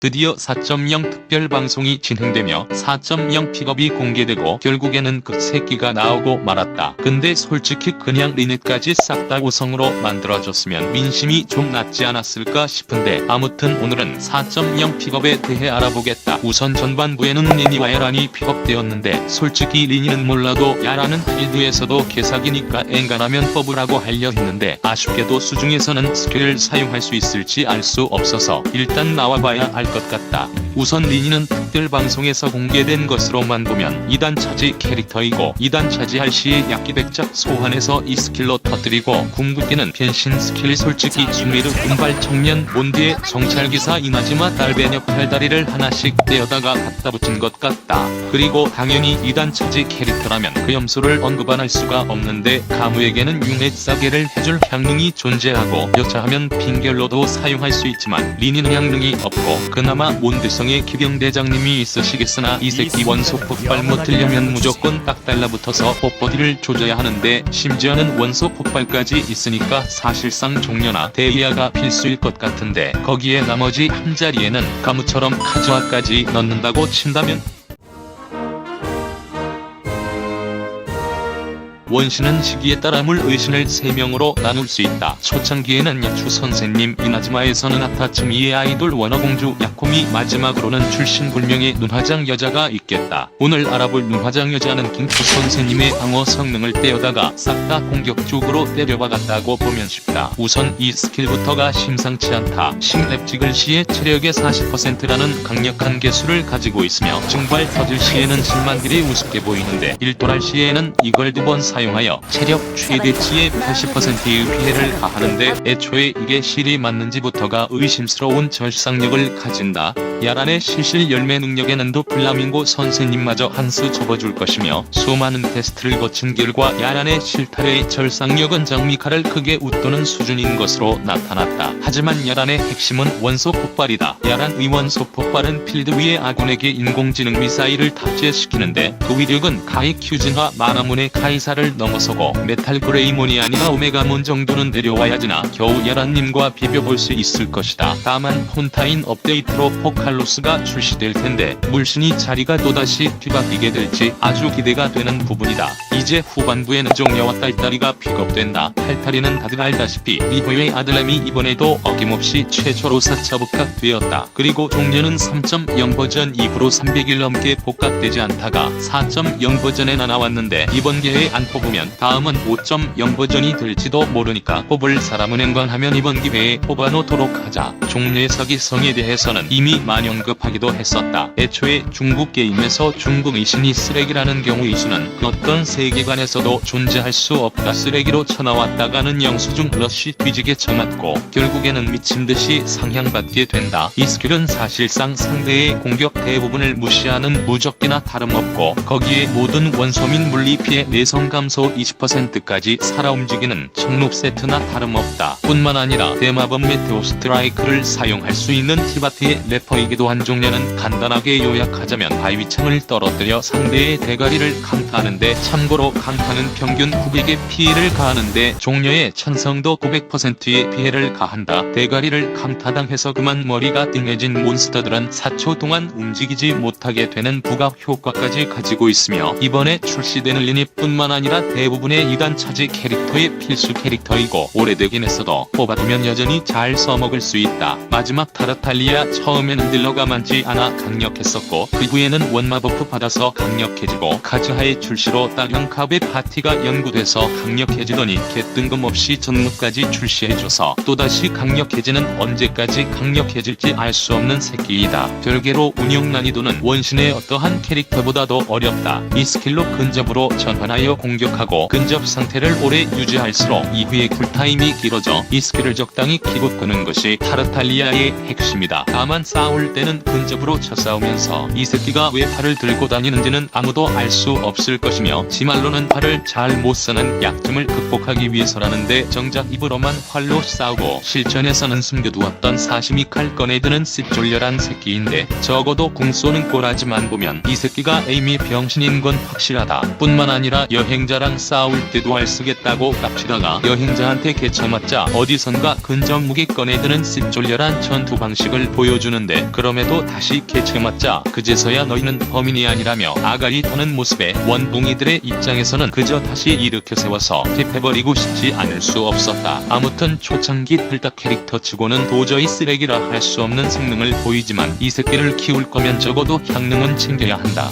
드디어 4.0 특별 방송이 진행되며 4.0 픽업이 공개되고 결국에는 그 새끼가 나오고 말았다. 근데 솔직히 그냥 리넷까지 싹 다 우성으로 만들어줬으면 민심이 좀 낫지 않았을까 싶은데 아무튼 오늘은 4.0 픽업에 대해 알아보겠다. 우선 전반부에는 리니와 야란이 픽업되었는데 솔직히 리니는 몰라도 야란은 필드에서도 개사기니까 엔간하면 뽑으라고 하려 했는데 아쉽게도 수중에서는 스킬을 사용할 수 있을지 알 수 없어서 일단 나와봐야 알것 같다. 우선 리니는 특별 방송에서 공개된 것으로만 보면 2단 차지 캐릭터이고 2단 차지할 시에 약기백작 소환해서 이 스킬로 터뜨리고 궁극기는 변신 스킬 솔직히 주미르 군발 청년 몬드의 정찰기사 이나즈마 달베녀 팔다리를 하나씩 떼어다가 갖다 붙인 것 같다. 그리고 당연히 2단 차지 캐릭터라면 그 염소를 언급 안 할 수가 없는데 가무에게는 융액 싸게를 해줄 향능이 존재하고 여차하면 빙결로도 사용할 수 있지만 리니는 향능이 없고 그나마 몬드 성의 기병대장님이 있으시겠으나 이 새끼 원소 폭발 못하려면 무조건 딱 달라붙어서 뽀뽀디를 조져야 하는데 심지어는 원소 폭발까지 있으니까 사실상 종려나 데이아가 필수일 것 같은데 거기에 나머지 한 자리에는 가무처럼 카즈아까지 넣는다고 친다면 원신은 시기에 따라 물 의신을 3명으로 나눌 수 있다. 초창기에는 야추 선생님, 이나즈마에서는 아타츠미의 아이돌 원어공주 야코미, 마지막으로는 출신 불명의 눈화장 여자가 있겠다. 오늘 알아볼 눈화장 여자는 김쿠 선생님의 방어 성능을 떼어다가 싹 다 공격적으로 때려박았다고 보면 쉽다. 우선 이 스킬부터가 심상치 않다. 신랩 찍을 시에 체력의 40%라는 강력한 개수를 가지고 있으며 증발 터질 시에는 10만 딜이 우습게 보이는데 일돌할 시에는 이걸 두번 사 용하여 체력 최대치의 80%의 피해를 가하는데 애초에 이게 실이 맞는지부터가 의심스러운 절상력을 가진다. 야란의 실실 열매 능력에는도 플라밍고 선생님마저 한 수 접어줄 것이며 수많은 테스트를 거친 결과 야란의 실타래의 절상력은 장미칼을 크게 웃도는 수준인 것으로 나타났다. 하지만 야란의 핵심은 원소 폭발이다. 야란 의 원소 폭발은 필드 위의 아군에게 인공지능 미사일을 탑재시키는데 그 위력은 가이 큐진과 마나문의 카이사를 넘어서고 메탈 그레이몬이 아니라 오메가몬 정도는 내려와야지나 겨우 야란님과 비벼볼 수 있을 것이다. 다만 폰타인 업데이트로 포칼로스가 출시될 텐데 물신이 자리가 또다시 뒤바뀌게 될지 아주 기대가 되는 부분이다. 이제 후반부에는 종려와 딸딸이가 픽업된다. 탈탈이는 다들 알다시피 미호의 아들람이 이번에도 어김없이 최초로 4차 복각 되었다. 그리고 종려는 3.0 버전 이후로 300일 넘게 복각되지 않다가 4.0 버전에나 나왔는데 이번 기회에 안 뽑으면 다음은 5.0 버전이 될지도 모르니까 뽑을 사람은 행방하면 이번 기회에 뽑아놓도록 하자. 종려의 사기성에 대해서는 이미 만연급하기도 했었다. 애초에 중국 게임에서 중국의 신이 쓰레기라는 경우 이수는 어떤 세계관에서도 존재할 수 없다 쓰레기로 쳐나왔다가는 영수증 러쉬 뒤지게 쳐맞고 결국에는 미친 듯이 상향받게 된다. 이 스킬은 사실상 상대의 공격 대부분을 무시하는 무적기나 다름없고 거기에 모든 원소민 물리 피해 내성 감소 20%까지 살아 움직이는 청록 세트나 다름없다. 뿐만 아니라 대마법 메테오 스트라이크를 사용할 수 있는 티바트의 래퍼이기도 한 종려는 간단하게 요약하자면 바위창을 떨어뜨려 상대의 대가리를 강타하는데 참고로 강타는 평균 900의 피해를 가하는데 종려의 천성도 900%의 피해를 가한다. 대가리를 강타당해서 그만 머리가 띵해진 몬스터들은 4초 동안 움직이지 못하게 되는 부각 효과까지 가지고 있으며 이번에 출시되는 리니뿐만 아니라 대부분의 2단 차지 캐릭터의 필수 캐릭터이고 오래되긴 했어도 뽑아두면 여전히 잘 써먹을 수 있다. 마지막 타르탈리아 처음에는 딜러가 많지 않아 강력했었고 그 후에는 원마 버프 받아서 강력해지고 카즈하의 출시로 딸랑캅의 파티가 연구돼서 강력해지더니 개뜬금없이 전무까지 출시해줘서 또다시 강력해지는 언제까지 강력해질지 알 수 없는 새끼이다. 별개로 운영 난이도는 원신의 어떠한 캐릭터보다도 어렵다. 이 스킬로 근접으로 전환하여 공격 하고 근접 상태를 오래 유지할수록 이후의 쿨타임이 길어져 이 스킬을 적당히 키고 끄는 것이 타르탈리아의 핵심이다. 다만 싸울 때는 근접으로 쳐싸우면서 이 새끼가 왜 팔을 들고 다니는지는 아무도 알 수 없을 것이며 지말로는 팔을 잘 못 쓰는 약점을 극복하기 위해서라는데 정작 입으로만 활로 싸우고 실전에서는 숨겨두었던 사시미 칼 꺼내드는 씹졸렬한 새끼인데 적어도 공 쏘는 꼬라지만 보면 이 새끼가 에임이 병신인 건 확실하다. 뿐만 아니라 여행자 여행자랑 싸울 때도 알 쓰겠다고 깝치다가 여행자한테 개쳐맞자 어디선가 근접 무기 꺼내드는 씹졸렬한 전투 방식을 보여주는데 그럼에도 다시 개쳐맞자 그제서야 너희는 범인이 아니라며 아가리 터는 모습에 원붕이들의 입장에서는 그저 다시 일으켜 세워서 킵해버리고 싶지 않을 수 없었다. 아무튼 초창기 틀딱 캐릭터치고는 도저히 쓰레기라 할 수 없는 성능을 보이지만 이 새끼를 키울 거면 적어도 향능은 챙겨야 한다.